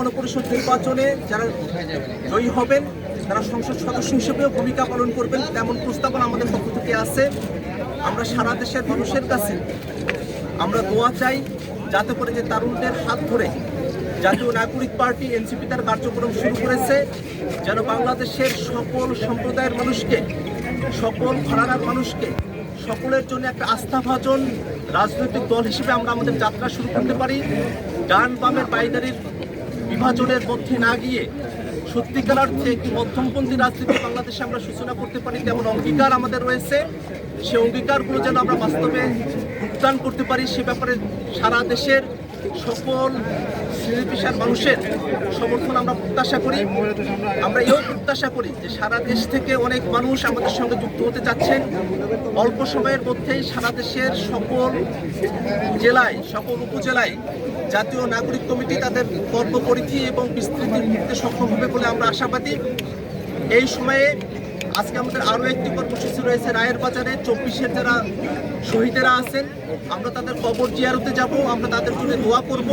গণপরিষদ নির্বাচনে যারা জয়ী হবেন তারা সংসদ সদস্য হিসেবেও ভূমিকা পালন করবেন, তেমন প্রস্তাবনা আমাদের পক্ষ থেকে আছে। আমরা সারা দেশের মানুষের কাছে আমরা দোয়া চাই, যাতে করে যে তারুণদের হাত ধরে জাতীয় নাগরিক পার্টি, এনসিপি তার কার্যক্রম শুরু করেছে, যেন বাংলাদেশের সকল সম্প্রদায়ের মানুষকে, সকল ঘরানার মানুষকে, সকলের জন্য একটা আস্থাভাজন রাজনৈতিক দল হিসেবে আমরা আমাদের যাত্রা শুরু করতে পারি। ডান বামের বাইনারির বিভাজনের মধ্যে না গিয়ে সত্যিকার অর্থে একটি মধ্যমপন্থী রাজনীতি বাংলাদেশে আমরা সূচনা করতে পারি, তেমন অঙ্গীকার আমাদের রয়েছে। সে অঙ্গীকারগুলো যেন আমরা বাস্তবে ভুগতান করতে পারি, সে ব্যাপারে সারা দেশের সকল শ্রেণীপেশার মানুষের সমর্থন আমরা প্রত্যাশা করি। আমরা এও প্রত্যাশা করি যে সারা দেশ থেকে অনেক মানুষ আমাদের সঙ্গে যুক্ত হতে চাচ্ছেন। অল্প সময়ের মধ্যেই সারা দেশের সকল জেলায়, সকল উপজেলায় জাতীয় নাগরিক কমিটি তাদের কর্মপরিধি এবং বিস্তৃতি করতে সক্ষম হবে বলে আমরা আশাবাদী। এই সময়ে আজকে আমাদের আরও একটি কর্মসূচি রয়েছে রায়ের বাজারে। চব্বিশের যারা শহীদেরা আছেন, আমরা তাদের কবর জিয়ারতে যাব। আমরা তাদের জন্য দোয়া করব।